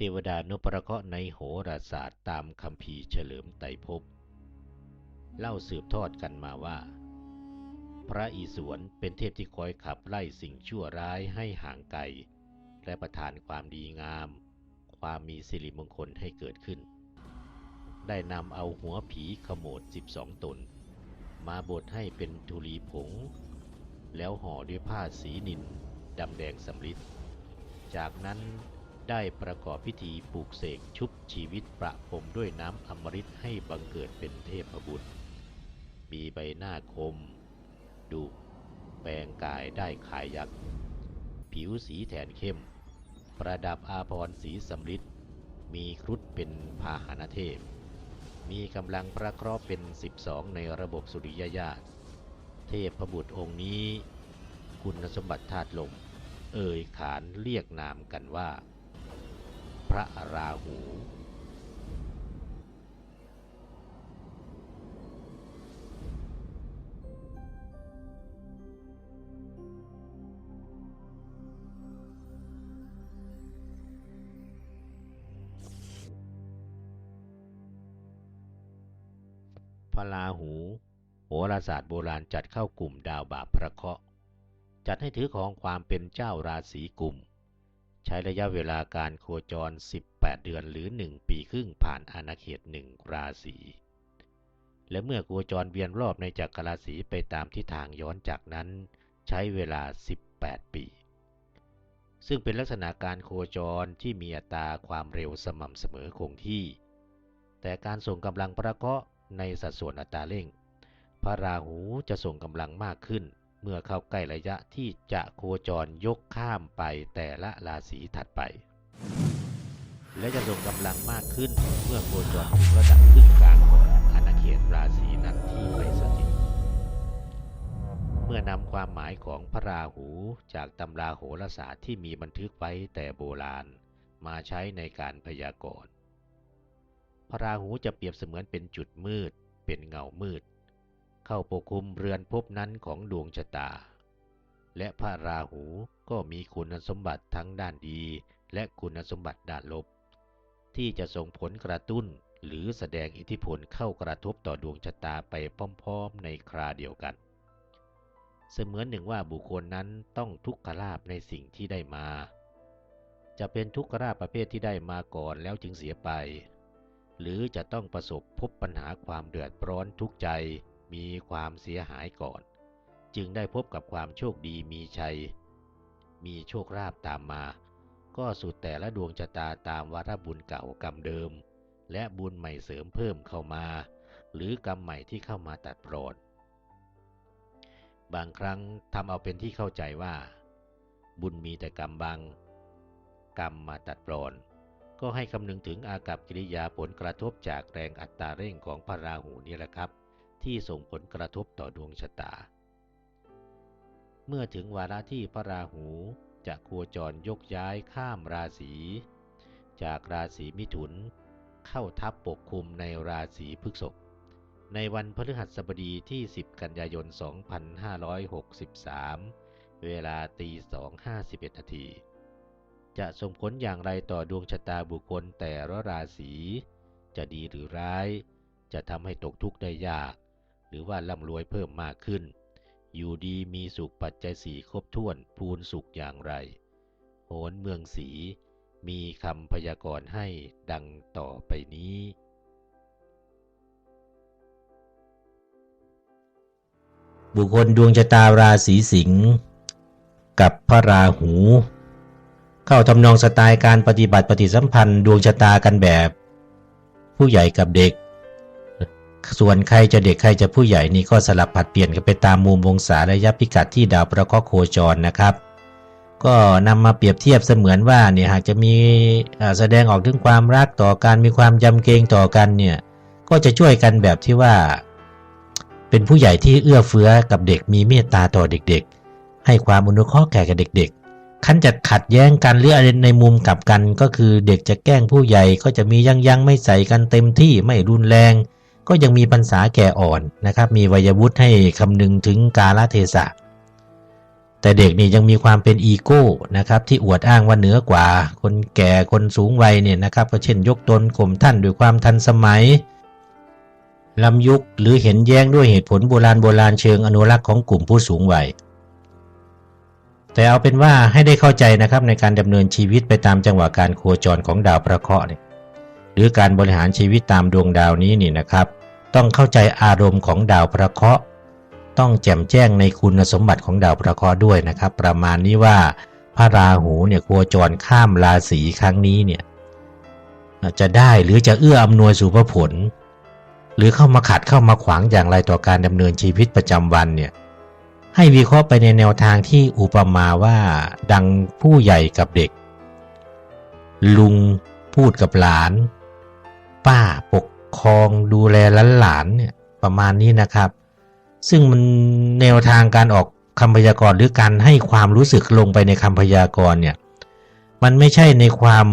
เทวดานพประเคราะห์ในโหราศาสตร์ตามคำพีเฉลิมไตรภพ เล่าสืบทอดกันมาว่า พระอิศวรเป็นเทพที่คอยขับไล่สิ่งชั่วร้ายให้ห่างไกล และประทานความดีงาม ความมีสิริมงคลให้เกิดขึ้น ได้นำเอาหัวผีขโมด 12 ตน มาบดให้เป็นธุลีผง แล้วห่อด้วยผ้าสีนินดำแดงสำริดจากนั้น ได้ประกอบพิธีปลูกเสกชุบชีวิตประพรมด้วยน้ำอมฤตให้บังเกิดเป็นเทพบุตร มีใบหน้าคม ดุแปลงกายได้ขายยักษ์ ผิวสีแทนเข้ม ประดับอาภรณ์สีสำริดมีครุฑเป็นพาหานะเทพ มีกำลังพระเคราะห์เป็น 12 ในระบบสุริยญาติ เทพบุตรองค์นี้ คุณสมบัติธาตุลม เอ่ยขานเรียกนามกันว่า พระราหู พระราหู โหราศาสตร์โบราณจัดเข้ากลุ่มดาวบาปพระเคราะห์จัดให้ถือของความเป็นเจ้าราศีกลุ่ม ใช้ระยะเวลาการโคจร 18 เดือนหรือ 1 ปีครึ่งผ่านอาณาเขตหนึ่งราศี และเมื่อโคจรเวียนรอบในจักรราศีไปตามทิศทางย้อนจากนั้น ใช้เวลา 18 ปี ซึ่งเป็นลักษณะการโคจรที่มีอัตราความเร็วสม่ำเสมอคงที่ แต่การส่งกำลังพระเคราะห์ในสัดส่วนอัตราเร่ง พระราหูจะส่งกำลังมากขึ้น เมื่อเข้าใกล้ระยะที่จะโคจรยกข้ามไปแต่ละราศีถัดไป และจะส่งกำลังมากขึ้นเมื่อโคจรถึงระดับครึ่งกลางของอาณาเขตราศีนั้นที่ไปสถิต เมื่อนำความหมายของพระราหูจากตำราโหราศาสตร์ที่มีบันทึกไว้แต่โบราณมาใช้ในการพยากรณ์ พระราหูจะเปรียบเสมือนเป็นจุดมืด เป็นเงามืด เข้าปกคลุมเรือนภพนั้นของดวงชะตา และพระราหูก็มีคุณสมบัติทั้งด้านดีและคุณสมบัติด้านลบ ที่จะส่งผลกระตุ้นหรือแสดงอิทธิพลเข้ากระทบต่อดวงชะตาไปพร้อมๆในคราเดียวกัน เสมือนหนึ่งว่าบุคคลนั้นต้องทุกขลาภในสิ่งที่ได้มา จะเป็นทุกขลาภประเภทที่ได้มาก่อนแล้วจึงเสียไป หรือจะต้องประสบพบปัญหาความเดือดร้อนทุกใจ มีความเสียหายก่อน จึงได้พบกับความโชคดีมีชัย มีโชคลาภตามมา ก็สุดแต่ละดวงชะตาตามวาระบุญเก่ากรรมเดิม และบุญใหม่เสริมเพิ่มเข้ามา หรือกรรมใหม่ที่เข้ามาตัดรอนบางครั้งทำเอาเป็นที่เข้าใจว่า บุญมีแต่กรรมบังกรรมมาตัดรอนก็ให้คำนึงถึงอากับกิริยาผลกระทบจากแรงอัตราเร่งของพระราหูนี่แหละครับ ที่ส่งผลกระทบต่อดวงชะตา เมื่อถึงวาระที่พระราหูจะโคจรยกย้ายข้ามราศี จากราศีมิถุน เข้าทับปกคลุมในราศีพฤษภในวันพฤหัสบดีที่ 10 กันยายน 2563 เวลาตี2.51นาที จะส่งผลอย่างไรต่อดวงชะตาบุคคลแต่ละราศี จะดีหรือร้าย จะทำให้ตกทุกข์ได้ยาก หรือว่าร่ำรวยเพิ่มมากขึ้น อยู่ดีมีสุขปัจจัยสีครบถ้วนพูนสุขอย่างไร โหนเมืองสีมีคำพยากรณ์ให้ดังต่อไปนี้ บุคคลดวงชะตาราศีสิงห์กับพระราหู เข้าทำนองสไตล์การปฏิบัติปฏิสัมพันธ์ดวงชะตากันแบบ ผู้ใหญ่กับเด็ก ส่วนใครจะเด็กใครจะผู้ใหญ่นี่ก็สลับผัดเปลี่ยนกันไปตามมุมวงศาระยะพิกัดที่ดาวประเคราะห์โคจรนะครับ ก็นำมาเปรียบเทียบเสมือนว่าเนี่ยหากจะมีแสดงออกถึงความรักต่อการมีความยำเกรงต่อกันเนี่ยก็จะช่วยกันแบบที่ว่า เป็นผู้ใหญ่ที่เอื้อเฟื้อกับเด็กมีเมตตาต่อเด็กๆ ให้ความอนุเคราะห์แก่กับเด็ก ๆ ขั้นจะขัดแย้งกันหรืออะไรในมุมกลับกัน ก็คือเด็กจะแกล้งผู้ใหญ่ก็จะมียังยังไม่ใส่กันเต็มที่ไม่รุนแรง ก็ยังมีปัญษาแก่อ่อนนะครับ มีวัยวุฒิให้คำนึงถึงกาลเทศะ แต่เด็กนี่ยังมีความเป็นอีโก้นะครับ ที่อวดอ้างว่าเหนือกว่า คนแก่คนสูงวัยเนี่ยนะครับ ก็เช่นยกตนข่มท่านด้วยความทันสมัยลำยุคหรือเห็นแย้งด้วยเหตุผลโบราณโบราณเชิงอนุรักษ์ของกลุ่มผู้สูงวัยแต่เอาเป็นว่าให้ได้เข้าใจนะครับในการดำเนินชีวิตไปตามจังหวะการโคจรของดาวพระเคราะห์เนี่ยหรือการบริหารชีวิตตามดวงดาวนี้นี่นะครับ ต้องเข้าใจอารมณ์ของดาวพระเคราะห์ต้องแจ่มแจ้งในคุณสมบัติของดาวพระเคราะห์ด้วยนะครับ ประมาณนี้ว่าพระราหูเนี่ยโคจรข้ามราศีครั้งนี้เนี่ยจะได้หรือจะเอื้ออำนวยสู่พระผล หรือเข้ามาขัดเข้ามาขวางอย่างไรต่อการดำเนินชีวิตประจำวันเนี่ยให้วิเคราะห์ไปในแนวทางที่อุปมาว่าดังผู้ใหญ่กับเด็ก ลุงพูดกับหลาน ป้าปก ครองดูแลหลานๆเนี่ยประมาณนี้นะครับ ซึ่งมันแนวทางการออกคำพยากรณ์หรือการให้ความรู้สึกลงไปในคำพยากรณ์เนี่ยมันไม่ใช่ในความ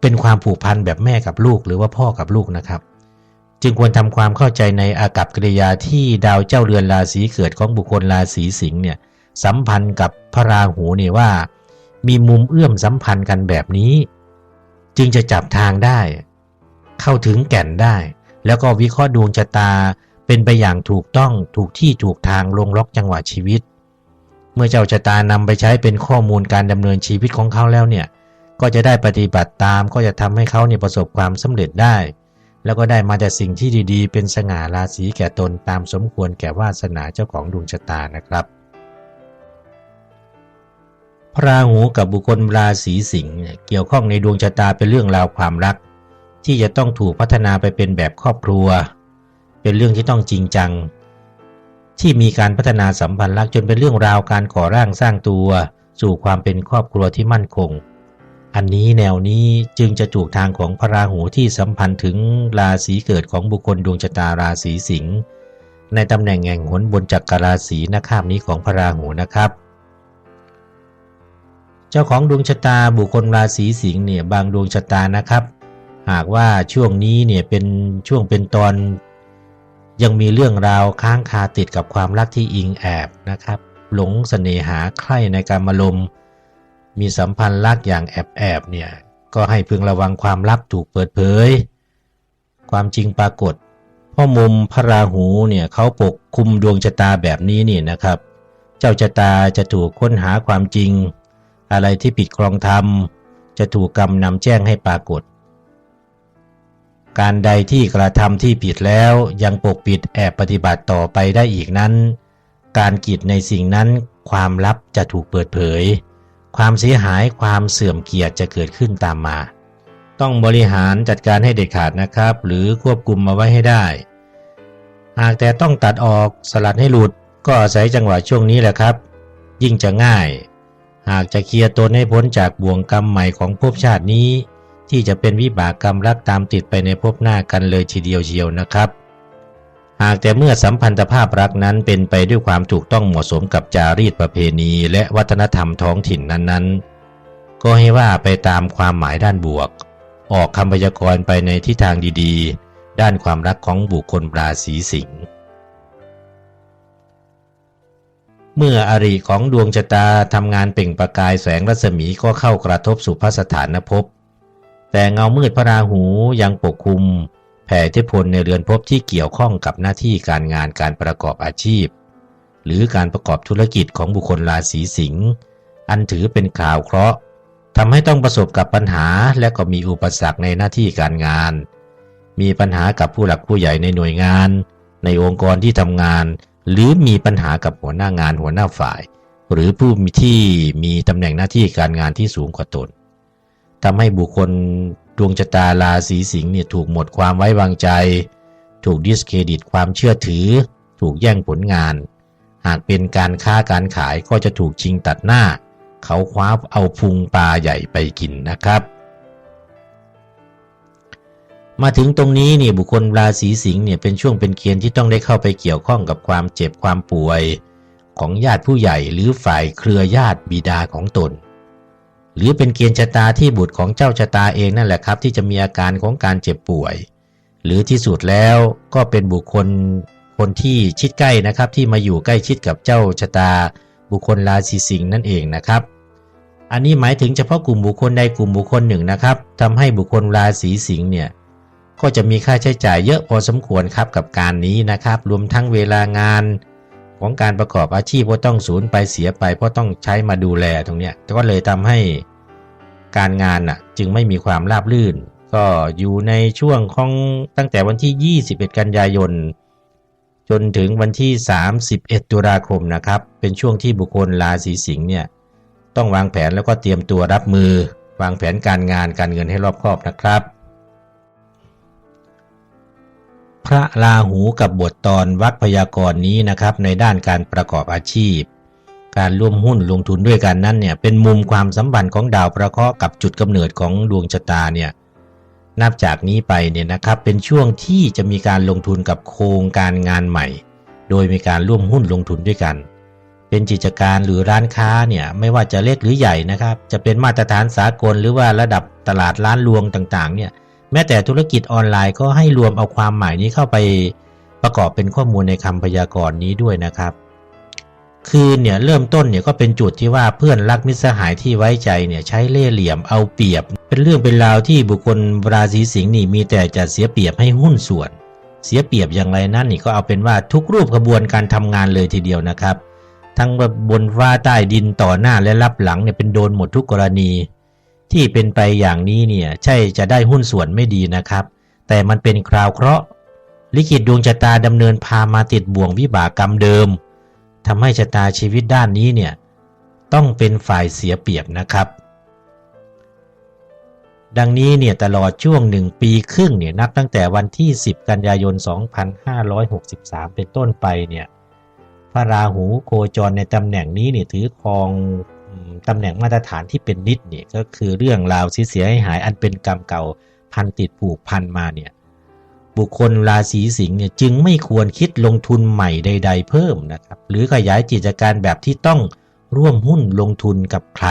เป็นความผูกพันแบบแม่กับลูกหรือว่าพ่อกับลูกนะครับ จึงควรทำความเข้าใจในอากับกิริยาที่ดาวเจ้าเรือนราศีเกิดของบุคคลราศีสิงห์เนี่ยสัมพันธ์กับพระราหูเนี่ยว่า มีมุมเอื้อมสัมพันธ์กันแบบนี้ จึงจะจับทางได้ เข้าถึงแก่นได้ แล้วก็วิเคราะห์ดวงชะตา เป็นไปอย่างถูกต้องถูกที่ถูกทางลงล็อกจังหวะชีวิต เมื่อเจ้าชะตานำไปใช้เป็นข้อมูลการดำเนินชีวิตของเขาแล้วเนี่ยก็จะได้ปฏิบัติตามก็จะทำให้เขาเนี่ยประสบความสำเร็จได้ แล้วก็ได้มาแต่สิ่งที่ดีๆ เป็นสง่าราศีแก่ตนตามสมควรแก่วาสนาเจ้าของดวงชะตานะครับ พระราหูกับบุคคลราศีสิงห์เนี่ยเกี่ยวข้องในดวงชะตาเป็นเรื่องราวความรัก ที่จะต้องถูกพัฒนาไปเป็นแบบครอบครัว เป็นเรื่องที่ต้องจริงจัง ที่มีการพัฒนาสัมพันธ์รักจนเป็นเรื่องราวการก่อร่างสร้างตัว สู่ความเป็นครอบครัวที่มั่นคง อันนี้แนวนี้จึงจะถูกทางของพระราหูที่สัมพันธ์ถึงราศีเกิดของบุคคลดวงชะตาราศีสิงห์ในตำแหน่งแห่งหนบนจักรราศีนาคาบนี้ของพระราหูนะครับ เจ้าของดวงชะตาบุคคลราศีสิงห์เนี่ยบางดวงชะตานะครับ หากว่าช่วงนี้เนี่ยเป็นช่วงเป็นตอนยังมีเรื่องราวค้างคาติดกับความรักที่อิงแอบนะครับ หลงเสน่หาใคร่ในการมาลมมีสัมพันธ์รักอย่างแอบแอบเนี่ยก็ให้พึงระวังความลับถูกเปิดเผย ความจริงปรากฏพ่อมุมพระราหูเนี่ยเขาปกคุมดวงชะตาแบบนี้นี่นะครับ เจ้าชะตาจะถูกค้นหาความจริง อะไรที่ผิดครองธรรม จะถูกกรรมนำแจ้งให้ปรากฏ การใดที่กระทำที่ผิดแล้วยังปกปิดแอบปฏิบัติต่อไปได้อีกนั้น การกิจในสิ่งนั้นความลับจะถูกเปิดเผย ความเสียหายความเสื่อมเกียรติจะเกิดขึ้นตามมา ต้องบริหารจัดการให้เด็ดขาดนะครับ หรือควบคุมมาไว้ให้ได้ หากแต่ต้องตัดออกสลัดให้หลุดก็อาศัยจังหวะช่วงนี้แหละครับ ยิ่งจะง่าย หากจะเคลียร์ตนให้พ้นจากบ่วงกรรมใหม่ของภพชาตินี้ ที่จะเป็นวิบากกรรมรักตามติดไปในภพหน้ากันเลยทีเดียวเชียวนะครับ หากแต่เมื่อสัมพันธภาพรักนั้นเป็นไปด้วยความถูกต้องเหมาะสมกับจารีตประเพณี และวัฒนธรรมท้องถิ่นนั้นๆ ก็ให้ว่าไปตามความหมายด้านบวก ออกคำพยากรณ์ไปในทิศทางดีๆ ด้านความรักของบุคคลราศีสิงห์เมื่ออริของดวงชะตาทำงานเปล่งประกายแสงรัศมีก็เข้ากระทบสุภสถานภพ แต่เงามืดพระราหูยังปกคลุม แผ่ทิพลในเรือนภพที่เกี่ยวข้องกับหน้าที่การงานการประกอบอาชีพ หรือการประกอบธุรกิจของบุคคลราศีสิงห์อันถือเป็นข่าวเคราะห์ทำให้ต้องประสบกับปัญหาและก็มีอุปสรรคในหน้าที่การงาน มีปัญหากับผู้หลักผู้ใหญ่ในหน่วยงาน ในองค์กรที่ทำงาน หรือมีปัญหากับหัวหน้างานหัวหน้าฝ่าย หรือผู้มีที่มีตำแหน่งหน้าที่การงานที่สูงกว่าตน ทำให้บุคคลดวงชะตาราศีสิงห์เนี่ยถูกหมดความไว้วางใจ ถูกดิสเครดิตความเชื่อถือ ถูกแย่งผลงาน หากเป็นการค้าการขายก็จะถูกชิงตัดหน้า เขาคว้าเอาพุงปลาใหญ่ไปกินนะครับ มาถึงตรงนี้เนี่ยบุคคลราศีสิงห์เนี่ยเป็นช่วงเป็นเกณฑ์ที่ต้องได้เข้าไปเกี่ยวข้องกับความเจ็บความป่วย ของญาติผู้ใหญ่หรือฝ่ายเครือญาติบิดาของตน หรือเป็นเกณฑ์ชะตาที่บุตรของเจ้าชะตาเองนั่นแหละครับ ที่จะมีอาการของการเจ็บป่วย หรือที่สุดแล้วก็เป็นบุคคลคนที่ชิดใกล้นะครับ ที่มาอยู่ใกล้ชิดกับเจ้าชะตา บุคคลราศีสิงห์นั่นเองนะครับ อันนี้หมายถึงเฉพาะกลุ่มบุคคลใดกลุ่มบุคคลหนึ่งนะครับทำให้บุคคลราศีสิงห์เนี่ยก็จะมีค่าใช้จ่ายเยอะพอสมควรครับกับการนี้นะครับ รวมทั้งเวลางาน ของการประกอบอาชีพก็ต้องสูญไปเสียไป เพราะต้องใช้มาดูแลตรงเนี้ยก็เลยทำให้การงานน่ะจึงไม่มีความราบรื่น ก็อยู่ในช่วงของตั้งแต่วันที่ 21 กันยายน จนถึงวันที่ 31 ตุลาคมนะครับ เป็นช่วงที่บุคคลราศีสิงห์เนี่ยต้องวางแผนแล้วก็เตรียมตัวรับมือ วางแผนการงานการเงินให้รอบคอบนะครับ พระราหูกับบทตอนวัดพยากรณ์นี้นะครับ ในด้านการประกอบอาชีพ การร่วมหุ้นลงทุนด้วยกันนั้นเนี่ยเป็นมุมความสัมพันธ์ของดาวประเคราะห์กับจุดกำเนิดของดวงชะตาเนี่ยนับจากนี้ไปเนี่ยนะครับเป็นช่วงที่จะมีการลงทุนกับโครงการงานใหม่ โดยมีการร่วมหุ้นลงทุนด้วยกัน เป็นกิจการหรือร้านค้าเนี่ยไม่ว่าจะเล็กหรือใหญ่นะครับ จะเป็นมาตรฐานสากลหรือว่าระดับตลาดร้านรวงต่างๆเนี่ย แม้แต่ธุรกิจออนไลน์ก็ให้รวมเอาความหมายนี้เข้าไปประกอบเป็นข้อมูลในคำพยากรณ์นี้ด้วยนะครับ คืนเนี่ยเริ่มต้นเนี่ยก็เป็นจุดที่ว่าเพื่อนรักมิตรสหายที่ไว้ใจเนี่ยใช้เล่ห์เหลี่ยมเอาเปรียบ เป็นเรื่องเป็นราวที่บุคคลราศีสิงห์นี่มีแต่จะเสียเปรียบให้หุ้นส่วน เสียเปรียบอย่างไรนั่นนี่ก็เอาเป็นว่าทุกรูปกระบวนการทำงานเลยทีเดียวนะครับ ทั้งบนฟ้าใต้ดินต่อหน้าและรับหลังเนี่ยเป็นโดนหมดทุกกรณี ที่เป็นไปอย่างนี้เนี่ยใช่จะได้หุ้นส่วนไม่ดีนะครับ แต่มันเป็นคราวเคราะห์ลิขิตดวงชะตาดำเนินพามาติดบ่วงวิบากกรรมเดิมทำให้ชะตาชีวิตด้านนี้เนี่ยต้องเป็นฝ่ายเสียเปรียบนะครับ ดังนี้เนี่ยตลอดช่วงหนึ่งปีครึ่งเนี่ยนับตั้งแต่วันที่ 10 กันยายน 2563 เป็นต้นไปเนี่ยพระราหูโคจรในตำแหน่งนี้เนี่ยถือครอง ตำแหน่งมาตรฐานที่เป็นนิดเนี่ยก็คือเรื่องราวเสียให้หายอันเป็นกรรมเก่าพันติดผูกพันมาเนี่ยบุคคลราศีสิงห์เนี่ยจึงไม่ควรคิดลงทุนใหม่ใด ๆ เพิ่มนะครับหรือขยายกิจการแบบที่ต้องร่วมหุ้นลงทุนกับใคร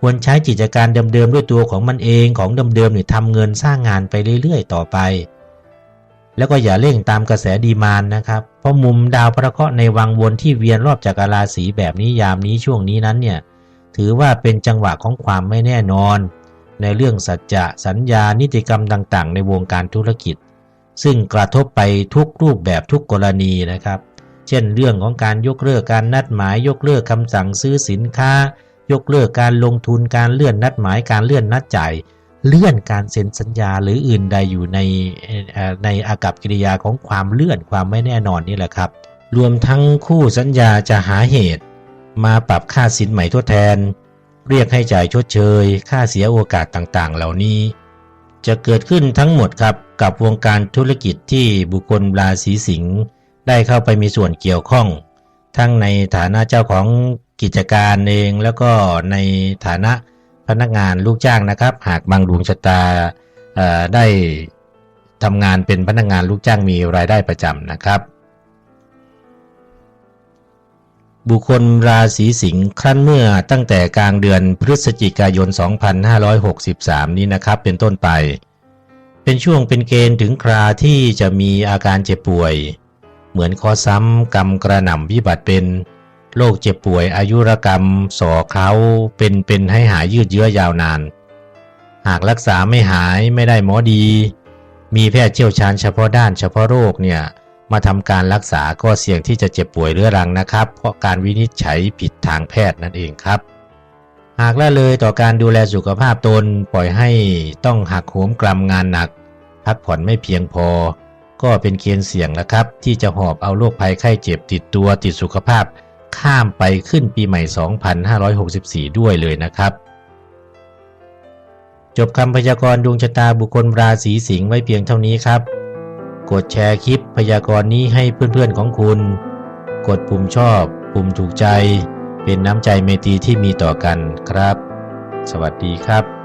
ควรใช้กิจการเดิมๆด้วยตัวของมันเองของเดิมๆเนี่ยทำเงินสร้างงานไปเรื่อยๆ ต่อไป แล้วก็อย่าเร่งตามกระแสดีมานนะครับ ราะมุมดาวพระเคราะห์ในวังวนที่เวียนรอบจักรราศีแบบนี้ยามนี้ช่วงนี้นั้นเนี่ยถือว่าเป็นจังหวะของความไม่แน่นอน ในเรื่องสัจจะสัญญานิติกรรมต่างๆ ในวงการธุรกิจ ซึ่งกระทบไปทุกรูปแบบทุกกรณีนะครับ เช่นเรื่องของการยกเลิกการนัดหมาย ยกเลิกคำสั่งซื้อสินค้า ยกเลิกการลงทุนการเลื่อนนัดหมายการเลื่อนนัดจ่าย เลื่อนการเซ็นสัญญาหรืออื่นใดอยู่ในในอากับกิริยาของความเลื่อนความไม่แน่นอนนี่แหละครับ รวมทั้งคู่สัญญาจะหาเหตุ มาปรับค่าสินใหม่ทดแทน เรียกให้จ่ายชดเชย ค่าเสียโอกาสต่างๆ เหล่านี้ จะเกิดขึ้นทั้งหมดครับกับวงการธุรกิจที่บุคคลราศีสิงห์ได้เข้าไปมีส่วนเกี่ยวข้อง ทั้งในฐานะเจ้าของกิจการเองแล้วก็ในฐานะ พนักงานลูกจ้างนะครับ หากบางดวงชะตาได้ทำงานเป็นพนักงานลูกจ้างมีรายได้ประจำนะครับ บุคคลราศีสิงห์ครั้นเมื่อตั้งแต่กลางเดือนพฤศจิกายน 2563 นี้นะครับเป็นต้นไป เป็นช่วงเป็นเกณฑ์ถึงคราที่จะมีอาการเจ็บป่วย เหมือนข้อซ้ำกรรมกระหน่ำวิบัติเป็น โรคเจ็บป่วยอายุรกรรมสอเขาเป็นเป็นให้หายยืดเยื้อยาวนาน หากรักษาไม่หายไม่ได้หมอดี มีแพทย์เชี่ยวชาญเฉพาะด้านเฉพาะโรคเนี่ยมาทำการรักษาก็เสี่ยงที่จะเจ็บป่วยเรื้อรังนะครับ เพราะการวินิจฉัยผิดทางแพทย์นั่นเองครับ หากละเลยต่อการดูแลสุขภาพตนปล่อยให้ต้องหักโหมกลัมงานหนัก พักผ่อนไม่เพียงพอ ก็เป็นเกณฑ์เสี่ยงแล้วครับ ที่จะหอบเอาโรคภัยไข้เจ็บติดตัวติดสุขภาพ ข้ามไปขึ้นปีใหม่ 2564 ด้วยเลยนะครับ จบคำพยากรณ์ดวงชะตาบุคคลราศีสิงห์ไว้เพียงเท่านี้ครับ กดแชร์คลิปพยากรณ์นี้ให้เพื่อนๆของคุณ กดปุ่มชอบปุ่มถูกใจ เป็นน้ำใจเมตีที่มีต่อกันครับ สวัสดีครับ